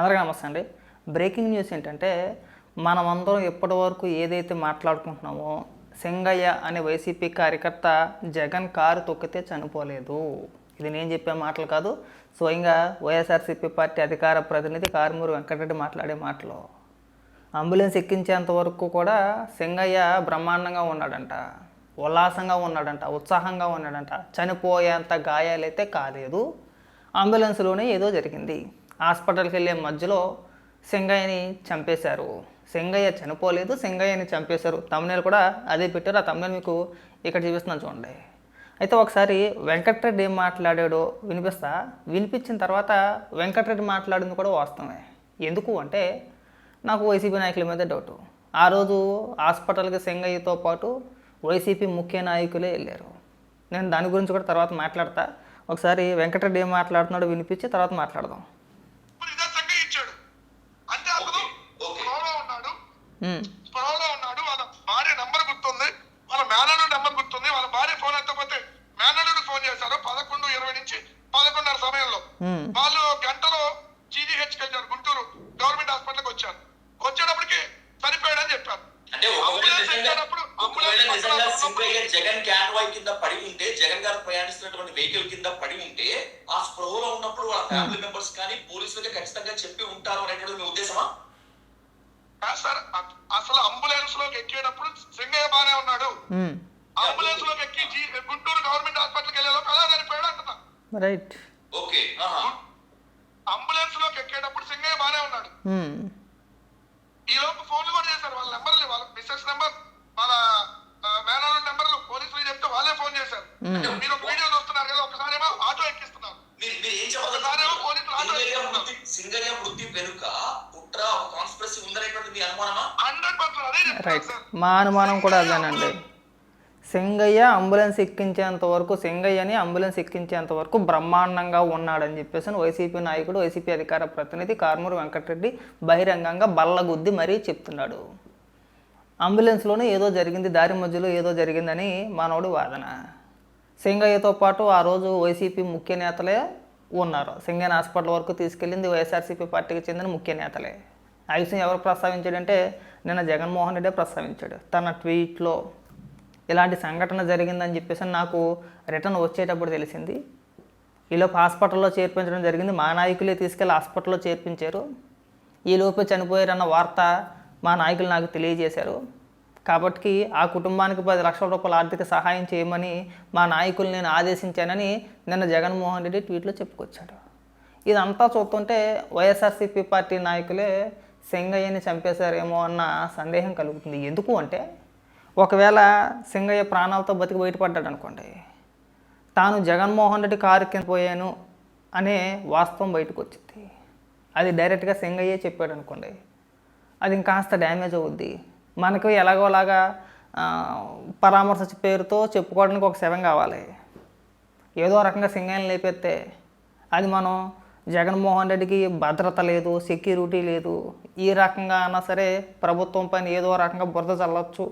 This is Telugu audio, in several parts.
అందరికీ నమస్తే అండి. బ్రేకింగ్ న్యూస్ ఏంటంటే మనమందరం ఇప్పటి వరకు ఏదైతే మాట్లాడుకుంటున్నామో సింగయ్య అనే వైసీపీ కార్యకర్త జగన్ కారు తొక్కితే చనిపోలేదు. ఇది నేను చెప్పే మాటలు కాదు స్వయంగా వైఎస్ఆర్సీపీ పార్టీ అధికార ప్రతినిధి కారుమూరి వెంకటరెడ్డి మాట్లాడే మాటలు. అంబులెన్స్ ఎక్కించేంత వరకు కూడా సింగయ్య బ్రహ్మాండంగా ఉన్నాడంట ఉల్లాసంగా ఉన్నాడంట ఉత్సాహంగా ఉన్నాడంట. చనిపోయేంత గాయాలైతే కాలేదు. అంబులెన్స్లోనే ఏదో జరిగింది. హాస్పిటల్కి వెళ్ళే మధ్యలో సింగయ్యని చంపేశారు. సింగయ్య చనిపోలేదు సింగయ్యని చంపేశారు. తమిళ కూడా అదే పెట్టారు. ఆ తమిళ మీకు ఇక్కడ చూపిస్తున్నాను చూడండి. అయితే ఒకసారి వెంకటరెడ్డి ఏం మాట్లాడాడో వినిపిస్తా? వినిపించిన తర్వాత వెంకటరెడ్డి మాట్లాడింది కూడా వాస్తవమే. ఎందుకు అంటే నాకు వైసీపీ నాయకుల మీద డౌటు. ఆ రోజు హాస్పిటల్కి సింగయ్యతో పాటు వైసీపీ ముఖ్య నాయకులే వెళ్ళారు. నేను దాని గురించి కూడా తర్వాత మాట్లాడతా. ఒకసారి వెంకటరెడ్డి ఏం మాట్లాడుతున్నాడో వినిపించి తర్వాత మాట్లాడదాం ఇప్పుడు ఇదే సంఖ్య ఇచ్చాడు అంటే అతను స్పృహలో ఉమ్, స్పృహలో ఉన్నాడు వాళ్ళ భార్య నంబర్ గుర్తుంది వాళ్ళ మేనల్లుడు నెంబర్ గుర్తుంది వాళ్ళ భార్య ఫోన్ ఎత్తకపోతే మేనల్లుడు ఫోన్ చేశారు పదకొండు ఇరవై నుంచి పదకొండున్నర సమయంలో. ఉమ్, వాళ్ళు గంటలో జీజీహెచ్కి వెళ్ళారు గుంటూరు గవర్నమెంట్ హాస్పిటల్కి వచ్చారు. వచ్చేటప్పటికి చనిపోయాడని చెప్పారు. జగన్ క్యాన్వాయ్ కింద పడి ఉంటే జగన్ గారు ప్రయాణిస్తున్నటువంటి వెహికల్ కింద పడి ఉంటే ఆ స్పృహలో ఉన్నప్పుడు వాళ్ళ ఫ్యామిలీ మెంబర్స్ కానీ పోలీసులకి ఖచ్చితంగా చెప్పి ఉంటారు అనేటువంటి మీ ఉద్దేశమా? సార్ అసలు అంబులెన్స్లోకి ఎక్కేటప్పుడు సింగయ్య బానే ఉన్నాడు. అంబులెన్స్లోకి ఎక్కి గుంటూరు గవర్నమెంట్ హాస్పిటల్కి వెళ్ళే లోపు అలా చనిపోయాడు అంటున్నా రైట్. ఓకే అంబులెన్స్లోకి ఎక్కేటప్పుడు సింగయ్య బానే ఉన్నాడు ఉమ్, ఈ లోపు ఫోన్లు కూడా చేశారు వాళ్ళ నెంబర్లు వాళ్ళ మిస్సెస్ నెంబర్ వాళ్ళ మేనల్ నెంబర్లు పోలీసులు చెప్తే వాళ్ళే ఫోన్ చేశారు మ్మ్. అంటే మీరు ఒక వీడియో చూస్తున్నారు కదా ఒకసారి ఏమో ఆటో ఎక్కిస్తున్నారు మీరు మీరు ఏం ఒకసారేమో పోలీసులు ఆటో సింగయ్య ఎక్కిస్తున్నారు మృతి సింగయ్య మృతి వెనుక కుట్ర ఒక కాన్స్పిరసీ ఉందనేటువంటి మీ అనుమానమా హండ్రెడ్ పర్సెంట్ అదే చెప్తున్నారు రైట్ సార్ మా అనుమానం కూడా అదేనండి. సింగయ్య అంబులెన్స్ ఎక్కించేంత వరకు సింగయ్యని అంబులెన్స్ ఎక్కించేంత వరకు బ్రహ్మాండంగా ఉన్నాడని చెప్పేసి వైసీపీ నాయకుడు వైసీపీ అధికార ప్రతినిధి కార్మూరు వెంకటరెడ్డి బహిరంగంగా బల్లగుద్ది మరీ చెప్తున్నాడు. అంబులెన్స్లోనే ఏదో జరిగింది దారి మధ్యలో ఏదో జరిగిందని మానవుడి వాదన. సింగయ్యతో పాటు ఆ రోజు వైసీపీ ముఖ్య నేతలే ఉన్నారు. సింగయ్య హాస్పిటల్ వరకు తీసుకెళ్ళింది వైఎస్ఆర్సీపీ పార్టీకి చెందిన ముఖ్య నేతలే. ఆ విషయం ఎవరు ప్రస్తావించాడంటే నిన్న జగన్మోహన్ రెడ్డి ప్రస్తావించాడు. తన ట్వీట్లో ఇలాంటి సంఘటన జరిగిందని చెప్పేసి నాకు రిటర్న్ వచ్చేటప్పుడు తెలిసింది. ఈలోపు హాస్పిటల్లో చేర్పించడం జరిగింది. మా నాయకులే తీసుకెళ్ళి హాస్పిటల్లో చేర్పించారు. ఈలోపు చనిపోయారన్న వార్త మా నాయకులు నాకు తెలియజేశారు. కాబట్టి ఆ కుటుంబానికి పది లక్షల రూపాయల ఆర్థిక సహాయం చేయమని మా నాయకులు నేను ఆదేశించానని నిన్న జగన్మోహన్ రెడ్డి ట్వీట్లో చెప్పుకొచ్చాడు. ఇదంతా చూస్తుంటే వైఎస్ఆర్సీపీ పార్టీ నాయకులే సింగయ్యని చంపేశారేమో అన్న సందేహం కలుగుతుంది. ఎందుకు అంటే ఒకవేళ సింగయ్య ప్రాణాలతో బతికి బయటపడ్డాడు అనుకోండి తాను జగన్మోహన్ రెడ్డి కారు కింద పోయాను అనే వాస్తవం బయటకు వచ్చింది అది డైరెక్ట్గా సింగయ్యే చెప్పాడు అనుకోండి అది ఇంకాస్త డ్యామేజ్ అవుద్ది. మనకు ఎలాగోలాగా పరామర్శ పేరుతో చెప్పుకోవడానికి ఒక శవం కావాలి. ఏదో రకంగా సింగయ్యని లేపేస్తే అది మనం జగన్మోహన్ రెడ్డికి భద్రత లేదు సెక్యూరిటీ లేదు. ఈ రకంగా అయినా సరే ప్రభుత్వం పైన ఏదో రకంగా బురద చల్లొచ్చు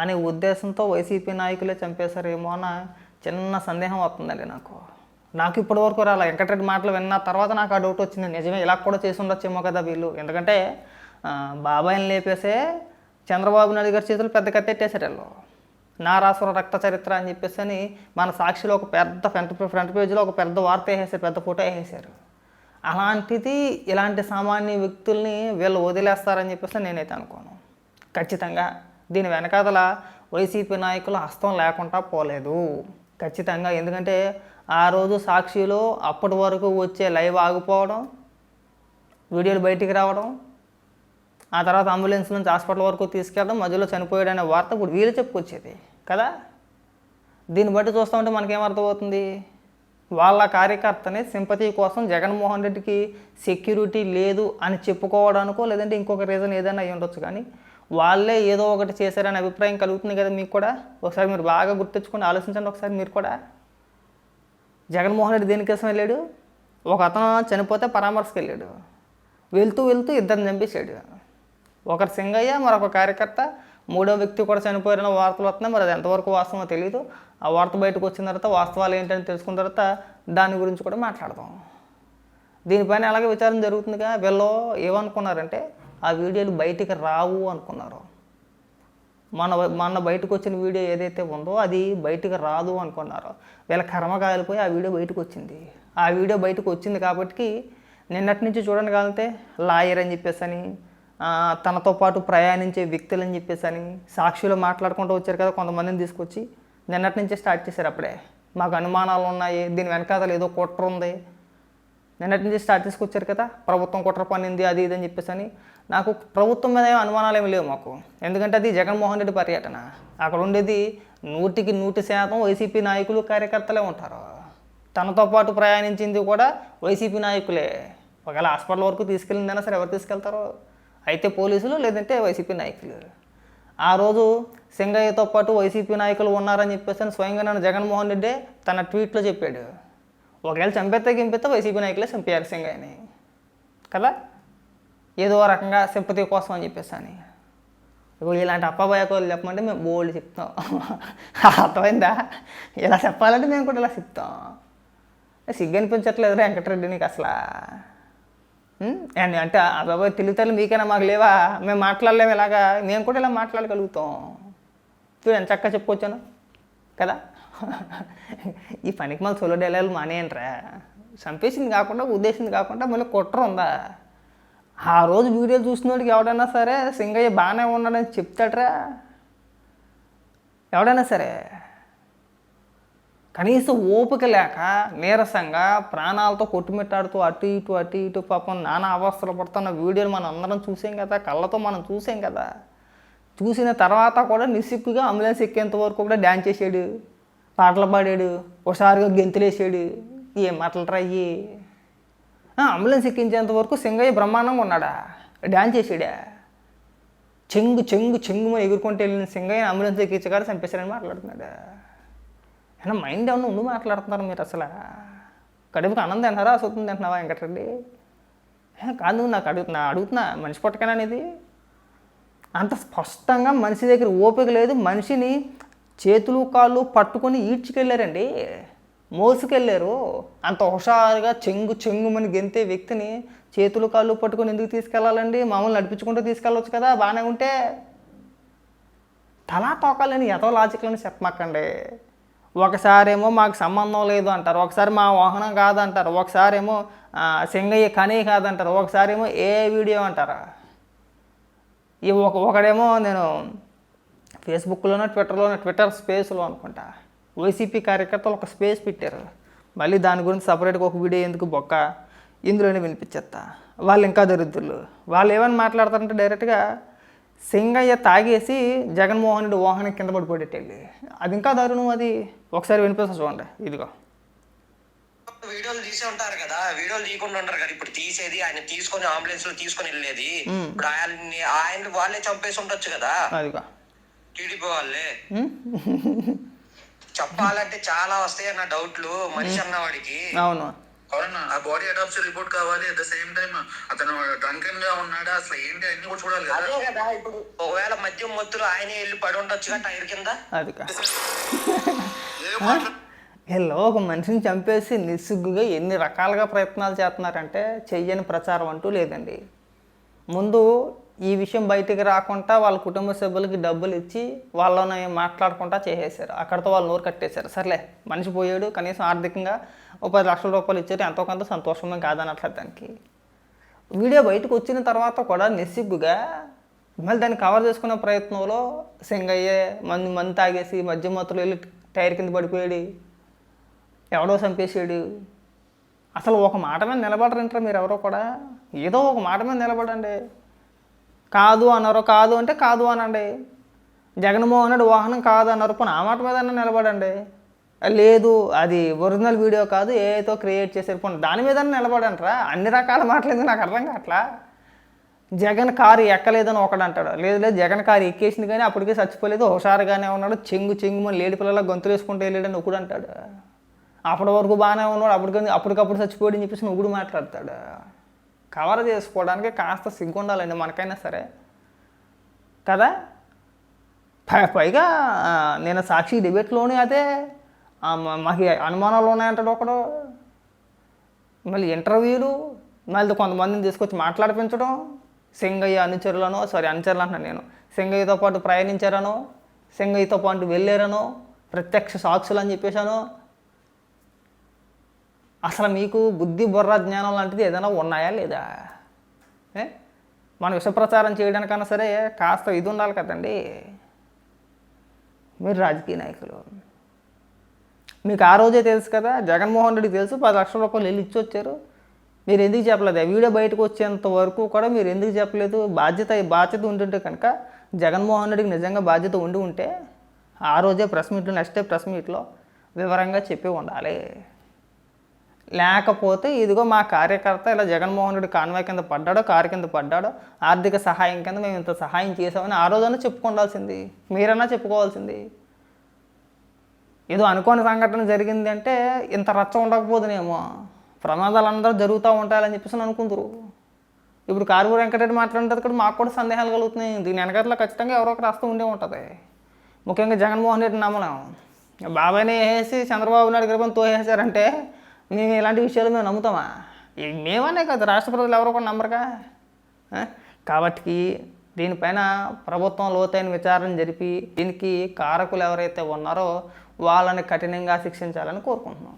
అనే ఉద్దేశంతో వైసీపీ నాయకులే చంపేశారేమో అన్న చిన్న సందేహం వస్తుందండి నాకు. నాకు ఇప్పటివరకు రాలే. వెంకటరెడ్డి మాటలు విన్న తర్వాత నాకు ఆ డౌట్ వచ్చింది. నిజమే ఇలా కూడా చేసి ఉండొచ్చేమో కదా వీళ్ళు. ఎందుకంటే బాబాయ్ని బాబాయిని లేపేసే చంద్రబాబు నాయుడు గారి చేతులు పెద్ద కత్తెట్టేశారు వీళ్ళు. నారాసుర రక్త చరిత్ర అని చెప్పేసి అని మన సాక్షిలో ఒక పెద్ద ఫ్రంట్ ఫ్రంట్ పేజీలో ఒక పెద్ద వార్త వేసేసారు పెద్ద ఫోటో వేసేసారు అలాంటిది ఇలాంటి సామాన్య వ్యక్తుల్ని వీళ్ళు వదిలేస్తారని చెప్పేసి నేనైతే అనుకోను. ఖచ్చితంగా దీని వెనకాతల వైసీపీ నాయకులు హస్తం లేకుండా పోలేదు. ఖచ్చితంగా ఎందుకంటే ఆ రోజు సాక్షిలో అప్పటి వరకు వచ్చే లైవ్ ఆగిపోవడం వీడియోలు బయటికి రావడం ఆ తర్వాత అంబులెన్స్ నుంచి హాస్పిటల్ వరకు తీసుకెళ్ళడం మధ్యలో చనిపోయాడనే వార్త ఇప్పుడు వీళ్ళు చెప్పుకొచ్చేది. కదా? దీన్ని బట్టి చూస్తూ ఉంటే మనకేమర్థమవుతుంది వాళ్ళ కార్యకర్తని సింపతి కోసం జగన్మోహన్ రెడ్డికి సెక్యూరిటీ లేదు అని చెప్పుకోవడానికో లేదంటే ఇంకొక రీజన్ ఏదైనా అయి ఉండొచ్చు. కానీ వాళ్ళే ఏదో ఒకటి చేశారనే అభిప్రాయం కలుగుతుంది కదా మీకు కూడా? ఒకసారి మీరు బాగా గుర్తించుకొని ఆలోచించండి ఒకసారి మీరు కూడా. జగన్మోహన్ రెడ్డి దేనికోసం వెళ్ళాడు? ఒక అతను చనిపోతే పరామర్శకు వెళ్ళాడు. వెళ్తూ వెళ్తూ ఇద్దరిని చంపేశాడు. ఒకరు సింగయ్య మరొక కార్యకర్త. మూడో వ్యక్తి కూడా చనిపోయిన వార్తలు వస్తున్నాయి. మరి అది ఎంతవరకు వాస్తవమో తెలియదు ఆ వార్త బయటకు వచ్చిన తర్వాత వాస్తవాలు ఏంటని తెలుసుకున్న తర్వాత దాని గురించి కూడా మాట్లాడదాం. దీనిపైన ఎలాగ విచారణ జరుగుతుందిగా. వీళ్ళు ఏమనుకున్నారంటే ఆ వీడియోలు బయటికి రావు అనుకున్నారు. మన మొన్న బయటకు వచ్చిన వీడియో ఏదైతే ఉందో అది బయటకు రాదు అనుకున్నారు. వీళ్ళ కర్మ కాలిపోయి ఆ వీడియో బయటకు వచ్చింది. ఆ వీడియో బయటకు వచ్చింది కాబట్టి నిన్నటి నుంచి చూడండి కాలితే లాయర్ అని చెప్పేసి అని తనతో పాటు ప్రయాణించే వ్యక్తులు అని చెప్పేసి అని సాక్షులు మాట్లాడుకుంటూ వచ్చారు కదా కొంతమందిని తీసుకొచ్చి నిన్నటి నుంచే స్టార్ట్ చేశారు అప్పుడే. మాకు అనుమానాలు ఉన్నాయి దీని వెనకాతలు ఏదో కుట్ర ఉంది. నిన్నటి నుంచి స్టార్ట్ చేసుకొచ్చారు కదా ప్రభుత్వం కుట్ర పనింది అది ఇది అని చెప్పేసి అని. నాకు ప్రభుత్వం మీద ఏం అనుమానాలు ఏమి లేవు మాకు. ఎందుకంటే అది జగన్మోహన్ రెడ్డి పర్యటన. అక్కడ ఉండేది నూటికి నూటి శాతం వైసీపీ నాయకులు కార్యకర్తలే ఉంటారు. తనతో పాటు ప్రయాణించింది కూడా వైసీపీ నాయకులే. ఒకవేళ హాస్పిటల్ వరకు తీసుకెళ్ళిందైనా సరే ఎవరు తీసుకెళ్తారో? అయితే పోలీసులు లేదంటే వైసీపీ నాయకులు. ఆ రోజు సింగయ్యతో పాటు వైసీపీ నాయకులు ఉన్నారని చెప్పేసి స్వయంగా నన్ను జగన్మోహన్ రెడ్డి తన ట్వీట్లో చెప్పాడు. ఒకవేళ చంపేస్తే గింపితే వైసీపీ నాయకులే చంపారు సింగయ్యని. కదా? ఏదో రకంగా సింపతి కోసం అని చెప్పేసి అని. ఇప్పుడు ఇలాంటి అప్పబాయకోలు చెప్పమంటే మేము బోల్డ్ చెప్తాం. అర్థమైందా? ఇలా చెప్పాలంటే మేము కూడా ఇలా చెప్తాం. సిగ్గు అనిపించట్లేదు వెంకటరెడ్డి నీకు అసలు? అండ్ అంటే ఆ బాబాయ్ మీకైనా మాకు లేవా? మేము మాట్లాడలేము ఇలాగా. మేము కూడా ఇలా మాట్లాడగలుగుతాం. చూడు ఎంత చక్కగా చెప్పుకొచ్చాను. కదా? ఈ పనికి మళ్ళీ సోలో డైలాగులు మానేయండిరా. చంపేసింది కాకుండా ఉద్దేశింది కాకుండా మళ్ళీ కుట్ర ఉందా? ఆ రోజు వీడియోలు చూసినోడికి ఎవడైనా సరే సింగయ్య బాగానే ఉన్నాడని చెప్తాడ్రా. ఎవడైనా సరే కనీసం ఓపిక లేక నీరసంగా ప్రాణాలతో కొట్టుమిట్టాడుతూ అటు ఇటు అటు ఇటు పాపం నానా అవస్థలు పడుతున్న వీడియోలు మనం అందరం చూసాం కదా కళ్ళతో మనం చూసాం కదా. చూసిన తర్వాత కూడా నిస్సిగ్గుగా అంబులెన్స్ ఎక్కేంత వరకు కూడా డ్యాన్స్ చేసాడు పాటలు పాడాడు ఒకసారిగా గెంతులేసాడు ఏం మాటలు అయ్యి అంబులెన్స్ ఎక్కించేంత వరకు సింగయ్య బ్రహ్మాండంగా ఉన్నాడా? డ్యాన్స్ చేసాడా? చెంగు చెంగు చెంగుమని ఎగురుకుంటూ వెళ్ళిన సింగయ్య అంబులెన్స్ ఎక్కించగానే చంపేశాడని మాట్లాడుతున్నాడా? అయినా మైండ్ ఏమన్నా ఉండి మాట్లాడుతున్నారు మీరు అసలు? కడుపుకి అన్నం తింటున్నారా? అసలు తింటున్నావా వెంకటరెడ్డి? కాదు నాకు అడుగు నా అడుగుతున్నా మనిషి పుట్టకనా అనేది అంత స్పష్టంగా మనిషి దగ్గర ఓపిక లేదు. మనిషిని చేతులు కాళ్ళు పట్టుకొని ఈడ్చుకెళ్ళారండి. మోసుకెళ్ళారు. అంత హుషారుగా చెంగు చెంగుమని గెంతే వ్యక్తిని చేతులు కాళ్ళు పట్టుకొని ఎందుకు తీసుకెళ్ళాలండి? మామూలు నడిపించుకుంటూ తీసుకెళ్ళవచ్చు కదా బాగానే ఉంటే. తలా తోకాలని ఎతో లాజిక్లను చెప్పమాకండి. ఒకసారేమో మాకు సంబంధం లేదు అంటారు. ఒకసారి మా వాహనం కాదంటారు. ఒకసారేమో సింగయ్య కనీ కాదంటారు. ఒకసారేమో ఏ వీడియో అంటారు? ఈ ఒక ఒకడేమో నేను ఫేస్బుక్లోనో ట్విట్టర్లోనో ట్విట్టర్ స్పేస్లో అనుకుంటా. వైసీపీ కార్యకర్తలు ఒక స్పేస్ పెట్టారు. మళ్ళీ దాని గురించి సపరేట్గా ఒక వీడియో ఎందుకు బొక్క? ఇందులోనే వినిపించేస్తా వాళ్ళు ఇంకా దరిద్రులు. వాళ్ళు ఏమని మాట్లాడతారంటే డైరెక్ట్గా సింగయ్య తాగేసి జగన్మోహన్ రెడ్డి వాహనం కింద పడిపోయేటండి అది ఇంకా దారుణం అది. ఒకసారి వినిపిస్తా చూడండి. ఇదిగో. వీడియోలు తీసే ఉంటారు కదా. వీడియోలు తీయకుండా ఉంటారు కదా. ఇప్పుడు తీసేది ఆయన తీసుకొని అంబులెన్స్లో తీసుకొని వెళ్ళేది. ఇప్పుడు ఆయన్ని ఆయన వాళ్ళే చంపేసి ఉండొచ్చు కదా. అదిగో. టీడీపీ వాళ్ళే? చెప్పాలంటే చాలా వస్తాయి అన్న డౌట్లు మనిషి అన్నవాడికి. అవును. అవునన్నా ఆ బాడీ అడాప్సీ రిపోర్ట్ కావాలి అట్ ద సేమ్ టైం అతను డ్రంకన్గా ఉన్నాడా? అసలు ఏంటి? అన్ని కూడా చూడాలి కదా. అదే కదా ఇప్పుడు. ఒకవేళ మద్యం మత్తులు ఆయనే వెళ్ళి పడి ఉండొచ్చుగా టైర్ కింద? అదిగో వీళ్ళు ఒక మనిషిని చంపేసి నిస్సిగ్గుగా ఎన్ని రకాలుగా ప్రయత్నాలు చేస్తున్నారంటే చెయ్యని ప్రచారం అంటూ లేదండి. ముందు ఈ విషయం బయటికి రాకుండా వాళ్ళ కుటుంబ సభ్యులకి డబ్బులు ఇచ్చి వాళ్ళని మాట్లాడకుండా చేసేసారు అక్కడితో వాళ్ళు నోరు కట్టేశారు. సర్లే మనిషి పోయాడు కనీసం ఆర్థికంగా ఒక పది లక్షల రూపాయలు ఇచ్చారు ఎంతో కొంత సంతోషమే కాదనట్లేదు దానికి. వీడియో బయటకు వచ్చిన తర్వాత కూడా నిస్సిగ్గుగా మళ్ళీ దాన్ని కవర్ చేసుకునే ప్రయత్నంలో సింగయ్యే మంది మంది తాగేసి మధ్య మత్తులు వెళ్ళి టైర్ కింద పడిపోయాడు. ఎవడో చంపేసాడు అసలు ఒక మాట మీద నిలబడరంటారా మీరు ఎవరో కూడా? ఏదో ఒక మాట మీద నిలబడండి. కాదు అన్నారు. కాదు అంటే కాదు అనండి. జగన్మోహన్ రెడ్డి వాహనం కాదు అన్నారు. పోనీ ఆ మాట మీద నిలబడండి. లేదు అది ఒరిజినల్ వీడియో కాదు ఏతో క్రియేట్ చేశారు. పోనీ దాని మీద నిలబడంటారా? అన్ని రకాల మాటలు నాకు అర్థం కావట్లా? జగన్ కారు ఎక్కలేదని ఒకడు అంటాడు. లేదు లేదు జగన్ కారు ఎక్కేసింది కానీ అప్పటికే చచ్చిపోలేదు. హుషారుగానే ఉన్నాడు. చెంగు చెంగు మన లేడి పిల్లల గొంతులు వేసుకుంటూ వెళ్ళాడని ఒకడు అంటాడు. అప్పటి వరకు బాగానే ఉన్నాడు. అప్పటికి అప్పటికప్పుడు చచ్చిపోయాడు అని చెప్పేసి ఒకడు మాట్లాడతాడు. కవర్ చేసుకోవడానికి కాస్త సిగ్గు ఉండాలండి మనకైనా సరే. కదా? పై- పైగా నేను సాక్షి డిబేట్లోనే అదే మాకు అనుమానాలు ఉన్నాయంటాడు ఒకడు. మళ్ళీ ఇంటర్వ్యూలు మళ్ళీ కొంతమందిని తీసుకొచ్చి మాట్లాడిపించడం. సింగయ్య అనుచరులను సారీ అనుచరులు అంటున్నాను నేను. సింగయ్యతో పాటు ప్రయాణించారనో సింగయ్యతో పాటు వెళ్ళారనో ప్రత్యక్ష సాక్షులు అని చెప్పేశాను. అసలు మీకు బుద్ధి బుర్ర జ్ఞానం లాంటిది ఏదైనా ఉన్నాయా లేదా? ఏ? మనం విషప్రచారం చేయడానికైనా సరే కాస్త ఇది ఉండాలి కదండి. మీరు రాజకీయ నాయకులు. మీకు ఆ రోజే తెలుసు కదా జగన్మోహన్ రెడ్డికి తెలుసు పది లక్షల రూపాయలు వెళ్ళి ఇచ్చి వచ్చారు. మీరు ఎందుకు చెప్పలేదు? ఆ వీడియో బయటకు వచ్చేంత వరకు కూడా మీరు ఎందుకు చెప్పలేదు? బాధ్యత బాధ్యత ఉంటుంటే కనుక జగన్మోహన్ రెడ్డికి నిజంగా బాధ్యత ఉండి ఉంటే ఆ రోజే ప్రెస్ మీట్లో నెక్స్ట్ డే ప్రెస్ మీట్లో వివరంగా చెప్పి ఉండాలి. లేకపోతే ఇదిగో మా కార్యకర్త ఇలా జగన్మోహన్ రెడ్డి కాన్వాయ్ కింద పడ్డాడో కారు కింద పడ్డాడో ఆర్థిక సహాయం కింద మేము ఇంత సహాయం చేసామని ఆ రోజన్నా చెప్పుకోవాల్సింది. మీరన్నా చెప్పుకోవాల్సింది. ఏదో అనుకోని సంఘటన జరిగింది అంటే ఇంత రచ్చ ఉండకపోదునేమో. ప్రమాదాలు అందరూ జరుగుతూ ఉంటాయని చెప్పేసి అనుకుందరు. ఇప్పుడు కారుమూరి వెంకటరెడ్డి మాట్లాడేటప్పుడు కూడా మాకు కూడా సందేహాలు కలుగుతున్నాయి. దీని వెనకట్లో ఖచ్చితంగా ఎవరో ఒకరు రాస్తూ ఉండే ఉంటుంది. ముఖ్యంగా జగన్మోహన్ రెడ్డి నమ్మలేం. బాబాయ్ని వేసి చంద్రబాబు నాయుడు గారు తోసేసారంటే మేము ఇలాంటి విషయాలు మేము నమ్ముతామా? మేమనే కాదు రాష్ట్ర ప్రజలు ఎవరో కూడా నమ్మరుగా? కాబట్టి దీనిపైన ప్రభుత్వం లోతైన విచారణ జరిపి దీనికి కారకులు ఎవరైతే ఉన్నారో వాళ్ళని కఠినంగా శిక్షించాలని కోరుకుంటున్నాం.